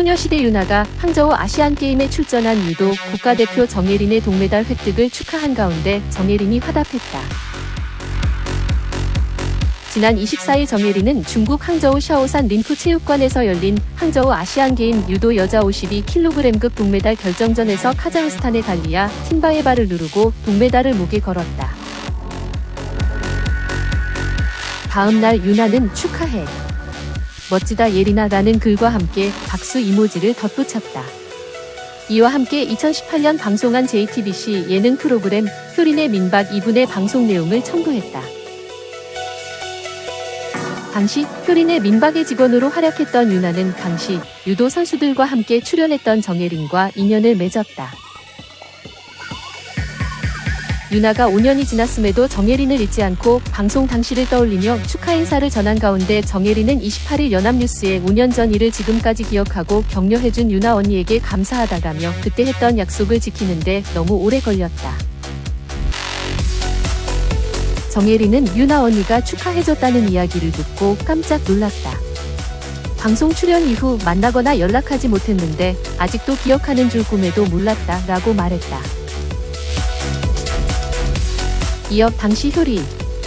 소녀시대 유나가 항저우 아시안게임에 출전한 유도 국가대표 정예린의 동메달 획득을 축하한 가운데 정예린이 화답했다. 지난 24일 정예린은 중국 항저우 샤오산 림프 체육관에서 열린 항저우 아시안게임 유도 여자 52kg급 동메달 결정전에서 카자흐스탄의 달리아 틴바에바를 누르고 동메달을 목에 걸었다. 다음 날 유나는 축하해. 멋지다 예린아라는 글과 함께 박수 이모지를 덧붙였다. 이와 함께 2018년 방송한 JTBC 예능 프로그램 효린의 민박 2분의 방송 내용을 첨부했다. 당시 효린의 민박의 직원으로 활약했던 유나는 당시 유도 선수들과 함께 출연했던 정예린과 인연을 맺었다. 유나가 5년이 지났음에도 정예린을 잊지 않고 방송 당시를 떠올리며 축하 인사를 전한 가운데 정예린은 28일 연합뉴스에 5년 전 일을 지금까지 기억하고 격려해준 유나 언니에게 감사하다라며 그때 했던 약속을 지키는데 너무 오래 걸렸다. 정예린은 유나 언니가 축하해줬다는 이야기를 듣고 깜짝 놀랐다. 방송 출연 이후 만나거나 연락하지 못했는데 아직도 기억하는 줄 꿈에도 몰랐다 라고 말했다. 이어 당시 효리,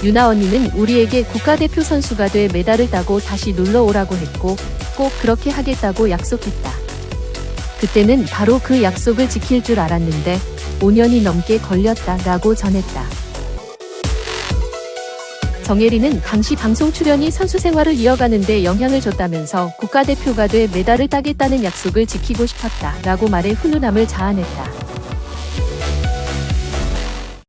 유나 언니는 우리에게 국가대표 선수가 돼 메달을 따고 다시 놀러 오라고 했고 꼭 그렇게 하겠다고 약속했다. 그때는 바로 그 약속을 지킬 줄 알았는데 5년이 넘게 걸렸다 라고 전했다. 정예린은 당시 방송 출연이 선수 생활을 이어가는데 영향을 줬다면서 국가대표가 돼 메달을 따겠다는 약속을 지키고 싶었다 라고 말해 훈훈함을 자아냈다.